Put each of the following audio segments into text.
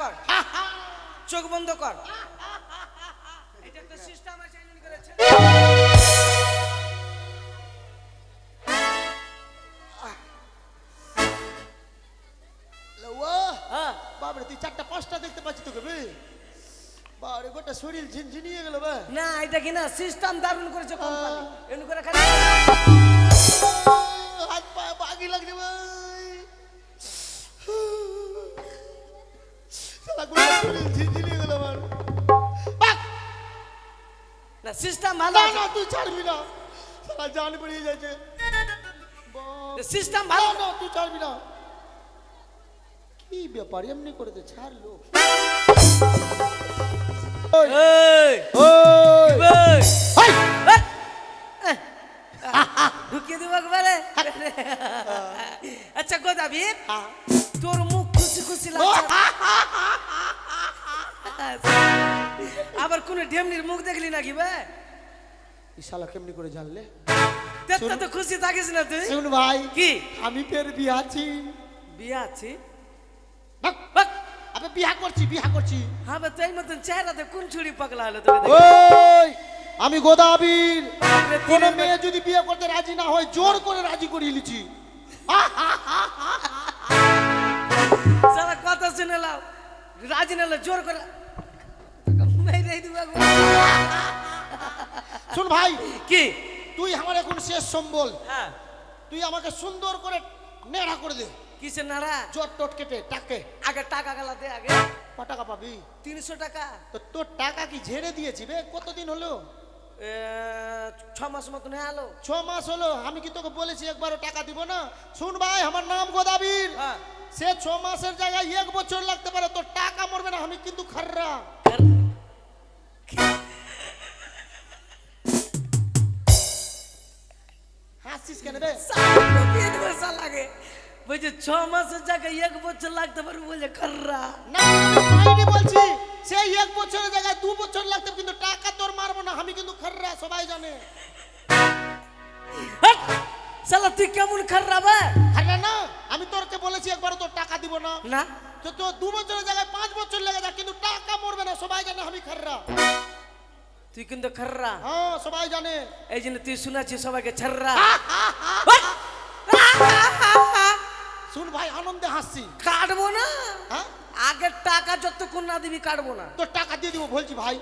কর। চোখ বন্ধ কর। এটা একটা সিস্টেম আছে করেছে। বাবরে তুই চারটা পাঁচটা দেখতে পাচ্ছি তোকে বে। গোটা শরীর ঝিনঝিনিয়ে গেল বে। না এটা কি না সিস্টেম দারুণ করেছে কোম্পানি এমনি করে খালি হাত পা বাগি লাগছে সিস্টেম ভালো না আছে? না তুই ছাড়বি না। সালা জান বেরিয়ে যাচ্ছে সিস্টেম ভালো না তুই ছাড়বি না। কি ব্যাপার এমনি করে তো ছাড়লো? হাই! ঢুকিয়ে দিব একবারে। আচ্ছা গোদাবীর হ্যাঁ। তোর মুখ খুশি খুশি লাগছে। আবার কোন ঢেমনির মুখ দেখলি নাকি বে? এই শালা কেমনি করে জানলে? তেত্তা তো খুশি থাকিস না তুই। শুন ভাই কি? আমি ফের বিয়া আছি। বিয়া আছি! আবে বিয়া করছি বিয়া করছি। হ্যাঁ বে তুই মতন চেহারাতে কোন ছুরি পাগলা হলো তোকে ওই আমি গোদাবীর। কোন মেয়ে যদি বিয়ে করতে রাজি না হয় জোর করে রাজি করিয়ে লিছি সারা কথা শুনে লাও। জোর মেরে দিব একবার। শুন ভাই কি? তুই আমার এখন শেষ সম্বল। হ্যাঁ। তুই আমাকে সুন্দর করে নেড়া করে দে। কিসের নাড়া? জট টট কেটে টাকে। আগে টাকা গেলা দে আগে। ক টাকা পাবি? তিনশো টাকা। তো তোর টাকা কি ঝেড়ে দিয়েছি বে? কতদিন হলো? ছ মাস মতন আলো ছ মাস হলো আমি কি তোকে বলেছি একবারও টাকা দিব না? শুন ভাই আমার নাম গোদাবীর হ্যাঁ। সে ছ মাসের জায়গায় এক বছর লাগতে পারে তোর টাকা মরবে না আমি কিন্তু খাররা। হাসছিস কেন রে? লাগে বলছে ছ মাসের জায়গায় এক বছর লাগতে পারে বলে খর্রা। না আমি বলছি সেই এক বছরের জায়গায় দু বছর লাগতে কিন্তু টাকা তোর মারবো না আমি কিন্তু খাররা সবাই জানে! শালা তুই কেমন খর্রা বে খাররা না আমি তোরকে বলেছি একবারও তোর টাকা দিব না। না? তো তোর দু বছরের জায়গায় পাঁচ বছর লেগে যায় কিন্তু টাকা মরবে না সবাই জানে আমি খাররা তুই কিন্তু খর্রা হ্যাঁ সবাই জানে। এই জন্য তুই শুনেছিস সবাইকে ছর্রা শুন ভাই আনন্দে হাসছি। কাটবো না? হ্যাঁ? আগের টাকা যতক্ষণ না দিবি কাটবো না। তোর টাকা দিয়ে দিব বলছি ভাই।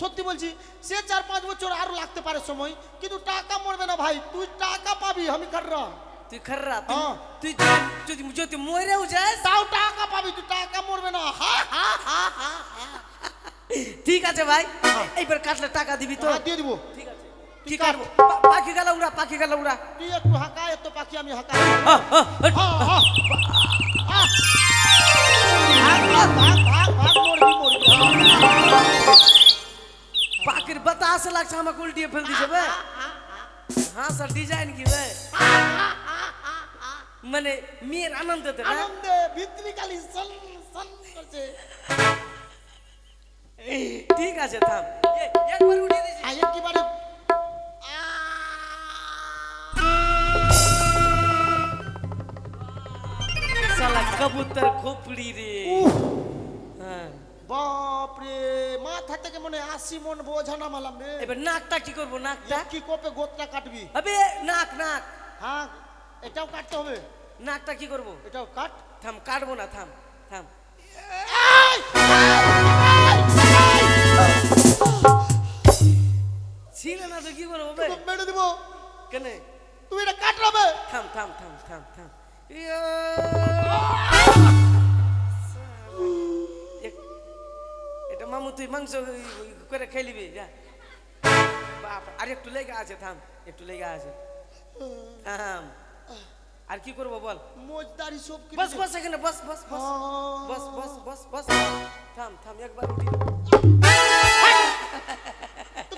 সত্যি বলছি সে চার পাঁচ বছর আরও লাগতে পারে সময় কিন্তু টাকা মরবে না ভাই তুই টাকা পাবি আমি খাররা তুই খর্রা তুই হ্যাঁ। তুই যদি- যদি মরেও যাস তাও টাকা পাবি তুই টাকা মরবে না। হা, হা, হা, হা। ঠিক আছে ভাই এইবার কাটলে টাকা দিবি তো। হ্যাঁ, দিয়ে দিব। ঠিক আছে। কি। কাটবো? পাখি গেল উড়া পাখি গেল উড়া। তুই একটু হাঁকা এত পাখি আমি হাঁকা। পাখির বাতাস লাগছে আমাকে উল্টিয়ে ফেল দিছে বে হ্যাঁ স্যার ডিজাইন কি বে মানে মেয়ের আনন্দতে না আনন্দে ভিতরি খালি সন সন করছে ঠিক আছে থাম এ, একবার উঠিয়ে দিয়েছি আর একেবারে সালা কবুতর খোপড়ি রে উফ, হ্যাঁ বাপরে মাথা থেকে মনে আশি মন বোঝা নামালাম রে। এবার নাকটা কি করব নাকটা? কি কপে গোতটা কাটবি? আবে নাক নাক। হ্যাঁ এটাও কাটতে হবে। নাকটা কি করব? এটাও কাট। থাম কাটবো না থাম থাম। ছিল না তো কি করব মেরে দিব। কেনে? তুমি এটা কাটলাবে থাম থাম থাম থাম থাম। ইয়া। মামু তুই মাংস করে খেলিবি বাপ আর একটু লেগে আছে থাম একটু লেগে আছে। থাম। আর কি করব বল? মোজদারি সব বস বস এখানে বস বস বস। বস বস বস বস। থাম থাম একবার উঠি।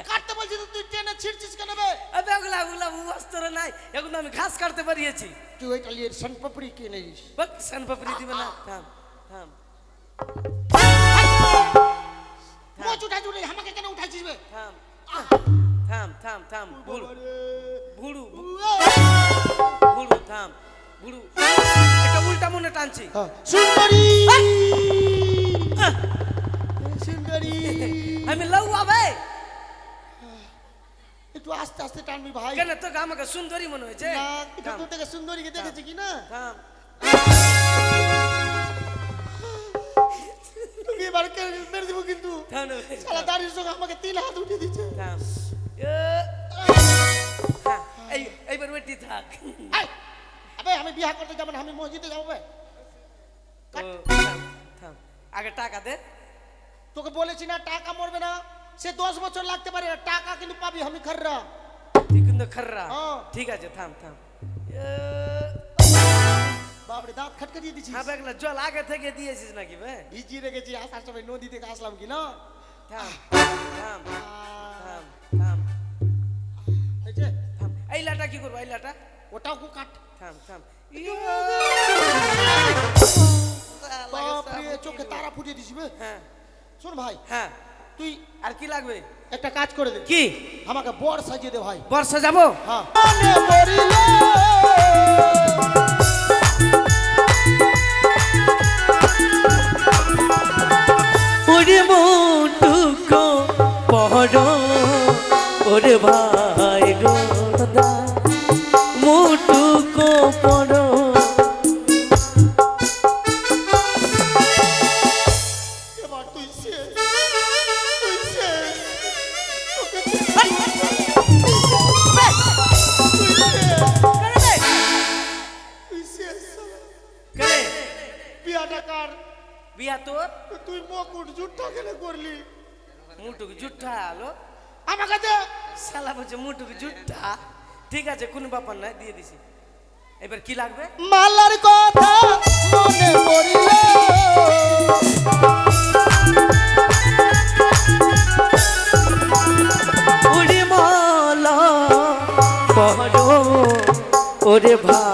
কাটতে বলছি তুই টেনে ছিড়ছিস কেন বে? আবে ওগুলা ওগুলা অস্ত্র নাই এখন আমি ঘাস কাটতে পারিয়েছি। তুই লিয়ে পাপড়ি কিনে নিস। বক দিবে না। থাম থাম। কোচ উঠা জুড়ে আমাকে কেন উঠাইছিস বে? থাম থাম থাম থাম ভুড়ু ভুড়ু ভুড়ু থাম ভুড়ু এটা উল্টা মনে টানছি। হ্যাঁ। সুন্দরী। হ্যাঁ। হ্যাঁ। সুন্দরী। আমি লউয়া ভাই একটু আস্তে আস্তে টানবি ভাই। কেন তো আমাকে সুন্দরী মনে হয়েছে? না তোর থেকে সুন্দরীকে দেখেছি কি না? থাম। তুমি এবার মেরে দেবো কিন্তু? শালা দাঁড়িয়ে সঙ্গে আমাকে তিন হাত উঠিয়ে দিচ্ছে হ্যাঁ, এই এইবার ওইটি থাক। আবে আমি বিয়া করতে যাব না আমি মসজিদে যাব। আগে টাকা দে। তোকে বলেছি না টাকা মরবে না। সে দশ বছর লাগতে পারে টাকা কিন্তু পাবি আমি খাররা। তুই কিন্তু খাররা। হ্যাঁ। ঠিক আছে থাম থাম। বাপরে দাঁত খাটকে দিয়ে দিছিস? হ্যাঁ বেগলা জল আগে থেকে দিয়েছিস নাকি বে? ভিজিয়ে রেখেছি আসার সময় নদী থেকে আসলাম কি না? থাম থাম থাম থাম। এই যে, থাম। এই লাটা কি করব এই লাটা? ওটাও কু কাট থাম থাম। বাপরে চোখে তারা ফুটিয়ে দিছি বে। হ্যাঁ। শোন ভাই হ্যাঁ। তুই আর কি লাগবে? একটা কাজ করে দে। কি? আমাকে বর সাজিয়ে দে ভাই। বর্ষা যাব হ্যাঁ। পড়ো ওরে ভাই আছে কোন ব্যাপার নাই দিয়ে দিছি। এবার কি লাগবে? মালার কথা মনে পড়িল। উড়ি মালা পড়ো ওরে ভাই।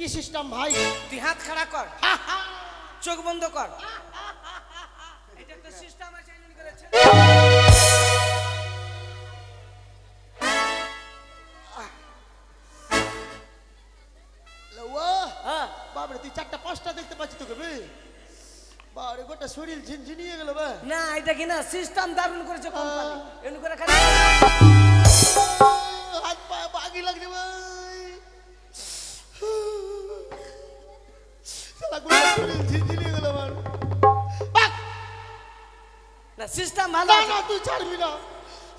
কি সিস্টেম ভাই? তুই হাত খাড়া কর। চোখ বন্ধ কর। এটা একটা সিস্টেম আছে করেছে লওয়া! হ্যাঁ। বাবরে তুই চারটা পাঁচটা দেখতে পাচ্ছি তোকে বে। বাবরে গোটা শরীর ঝিনঝিনিয়ে গেল বে। না এটা কি না সিস্টেম দারুণ করেছে কোম্পানি এমন করে খালি হাত পা বাগি লাগছে সিস্টেম ভালো না তুই ছাড়বি না।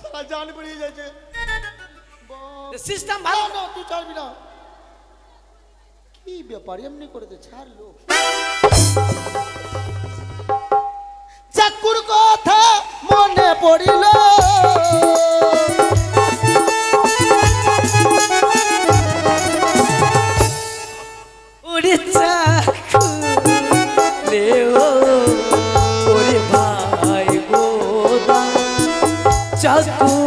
সারা জান বেরিয়ে যাচ্ছে সিস্টেম ভালো? না তুই ছাড়বি না। কি ব্যাপার এমনি করে তো ছাড়লো? চাকুর কথা মনে পড়িল। চাকু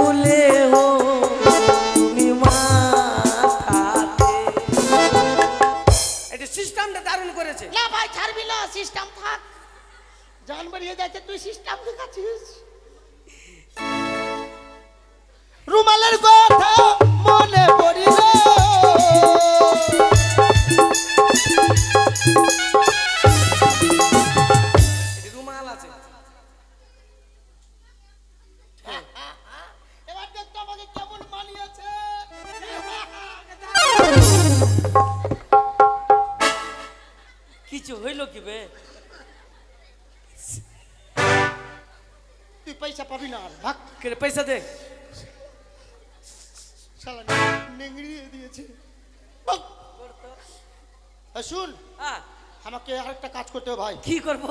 হইল কি বে তুই পয়সা পাবি না আর ভাগ। কে পয়সা দে। শালা নেংড়িয়ে দিয়েছে। শুন। হ্যাঁ। আমাকে আরেকটা কাজ করতে হবে ভাই। কি করব?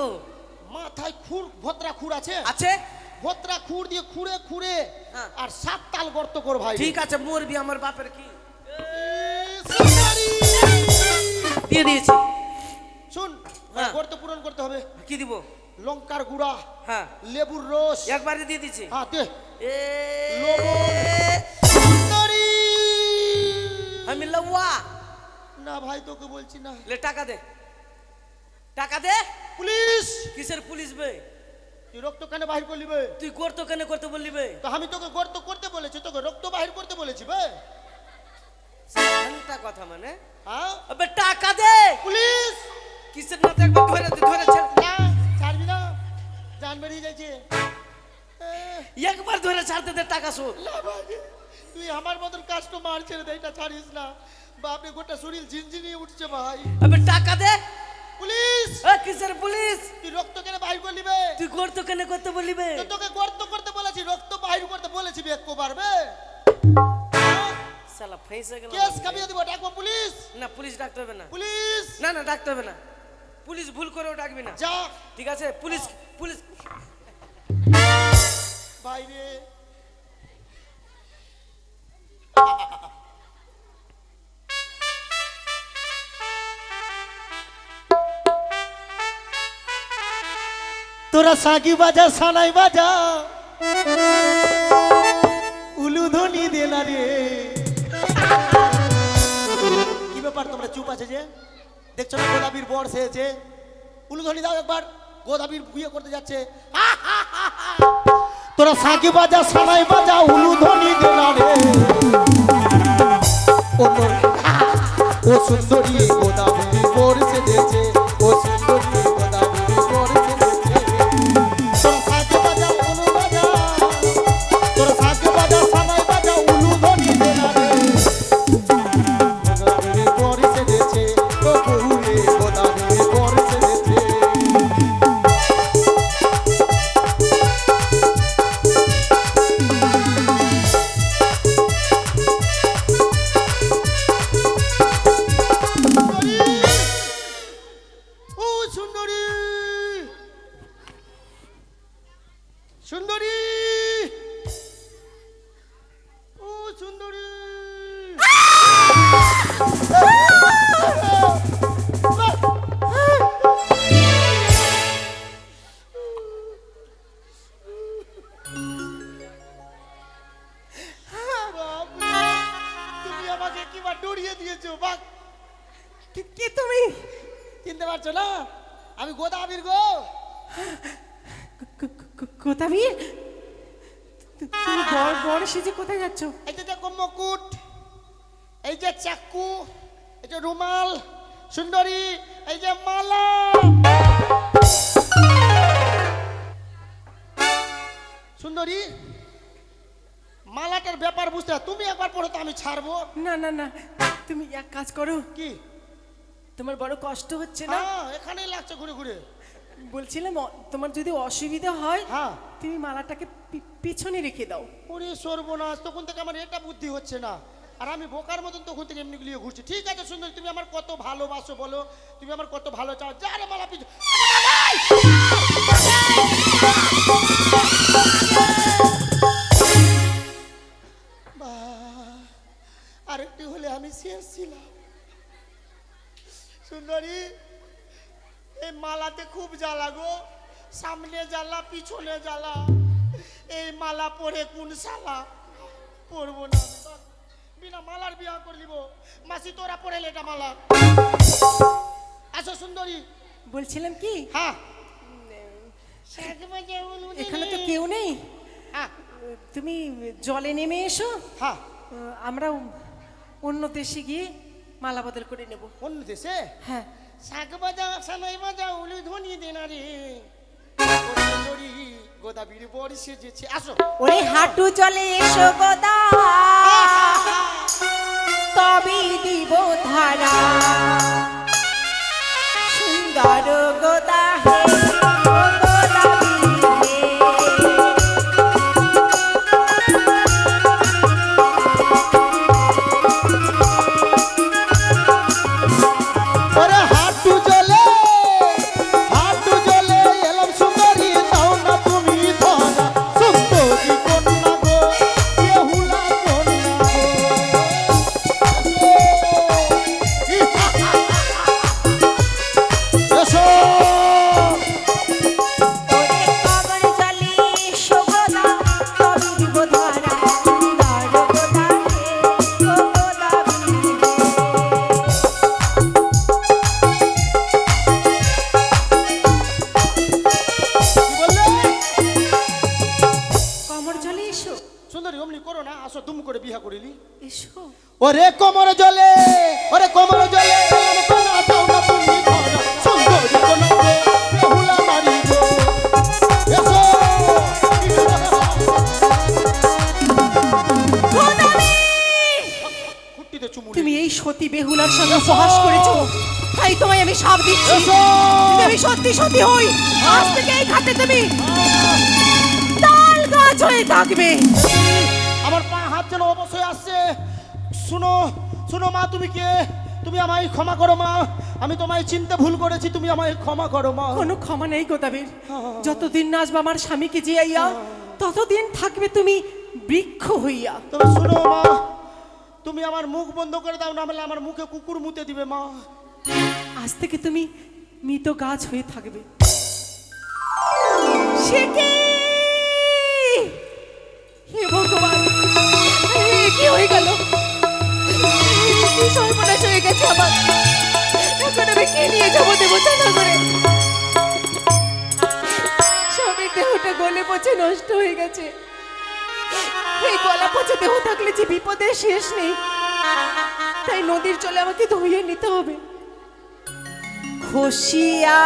মাথায় খুর ভোতরা খুর আছে? আছে? ভোতরা খুর দিয়ে খুঁড়ে খুঁড়ে হ্যাঁ। আর সাত তাল গর্ত কর ভাই। ঠিক আছে মরবি আমার বাপের কি! দিয়ে দিয়েছি। শুন হ্যাঁ। গর্ত পূরণ করতে হবে। কি দিব? লঙ্কার গুঁড়া হ্যাঁ। লেবুর রস। একবারে দিয়ে দিচ্ছি। হ্যাঁ দে। আমি লওয়া। না ভাই তোকে বলছি না। লে টাকা দে। টাকা দে। পুলিশ! কিসের পুলিশ বে? তুই রক্ত কেন বাহির করলি বে? তুই করতো কেন করতে বললি বে? তো আমি তোকে গর্ত করতে বলেছি তোকে রক্ত বাহির করতে বলেছি বে। কথা মানে? হ্যাঁ? টাকা দে। পুলিশ! কিসের না একবার ধরে ধরে ছেড়ে না ছাড়বি না। জান বেরিয়ে যাচ্ছে একবার ধরে ছাড়তে দে টাকা শোধ। তুই আমার মতন কাস্টমার ছেড়ে দে এটা ছাড়িস না। বাপরে গোটা শরীর ঝিনঝিনিয়ে উঠছে ভাই। আবে টাকা দে। পুলিশ! এ, কিসের পুলিশ? তুই রক্ত কেন বাহির করলি বে? তুই করতো কেন করতে বললি বে? তো তোকে গর্ত করতে বলেছি রক্ত বাহির করতে বলেছি বে একবার পারবে শালা ফেঁসে গেল কেস কামিয়ে দিব ডাকবো পুলিশ! না পুলিশ ডাকতে হবে না। পুলিশ! না না ডাকতে হবে না। পুলিশ ভুল করেও ডাকবি না। যা ঠিক আছে? Police police. বাইরে। তোরা সাকি বাজা সানাই বাজা। উলুধনি দে না রে। কি ব্যাপার তোমরা চুপ আছে যে? দেখছ না গোদাবির বর সেছে উলুধনি দাও একবার গোদাবির বিয়ে করতে যাচ্ছে। তোরা সাকি বাজা, সানাই বাজা উলুধনি দে না রে। ও সুন্দরী গোদাবির বর সেজেছে, ও সুন্দরী চিনতে পারছ না? আমি গোদাবির গো। কোথাবীর তুমি বড় বড় সেজে কোথায় যাচ্ছ? এই যে দেখো মুকুট এই যে চাকু এই যে রুমাল সুন্দরী এই যে মালা। সুন্দরী মালাটার ব্যাপার বুঝতে তুমি একবার পড়ো তো আমি ছাড়বো। না না না তুমি এক কাজ করো। কি? তোমার বড় কষ্ট হচ্ছে না? হ্যাঁ এখানেই লাগছে ঘুরে ঘুরে। বলছিলাম তোমার যদি অসুবিধা হয় হ্যাঁ। তুমি মালাটাকে পিছনে রেখে দাও। ওরে সর্বনাশ তখন থেকে আমার এটা বুদ্ধি হচ্ছে না। আর আমি বোকার মতন তখন থেকে এমনি গুলিয়ে ঘুরছি। ঠিক আছে সুন্দর তুমি আমার কত ভালোবাসো বলো। তুমি আমার কত ভালো চাও। যা রে মালা পিছু আরেকটি হলে আমি শেষ ছিলাম। সুন্দরী এই মালাতে খুব জ্বালা গো। সামনে জ্বালা পিছনে জ্বালা। এই মালা পরে কোন শালা? পরবো না। বিনা মালার বিয়া করে দিব। মাসি তোরা পরে এটা মালা। আসো সুন্দরী। বলছিলাম কি? হ্যাঁ। এখানে তো কেউ নেই। হ্যাঁ। তুমি জলে নেমে এসো। হ্যাঁ। আমরা অন্য দেশে গিয়ে মালা বদল করে নেব। অন্য দেশে হ্যাঁ। শাক বাজা সানাই বাজা উলু ধনি দেনা রে। সুন্দরী গোদাবীর বড়ি সেজেছে। আসো। ওরে হাঁটু চলে এসো গোদা। তবে দিব ধারা। সুন্দর গোদা ওরে কোমর জলে ওরে কোমর জলে সুন্দরী তুমি এই সতী বেহুলার সঙ্গে উপহাস করেছ? তাই তোমায় আমি সাপ দিচ্ছি। আমি সত্যি সত্যি হই। আজ থেকে এই খাতে তুমি তাল গাছ হয়ে থাকবে। আমার যেন অবশ্যই আসছে। শুনো শুনো মা তুমি কে? তুমি আমায় ক্ষমা করো মা। আমি তোমায় চিনতে ভুল করেছি তুমি আমায় ক্ষমা করো মা। কোনো ক্ষমা নেই গোদাবের যতদিন না আসবে আমার স্বামীকে জিয়াইয়া ততদিন থাকবে তুমি বৃক্ষ হইয়া। তবে শুনো মা তুমি আমার মুখ বন্ধ করে দাও না হলে আমার মুখে কুকুর মুতে দিবে মা। আজ থেকে তুমি মৃত গাছ হয়ে থাকবে। সে কি? পচে নষ্ট হয়ে গেছে। এই গলা পচে দেহ থাকলে যে বিপদের শেষ নেই। তাই নদীর চলে আমাকে ধুয়ে নিতে হবে। খুশিয়া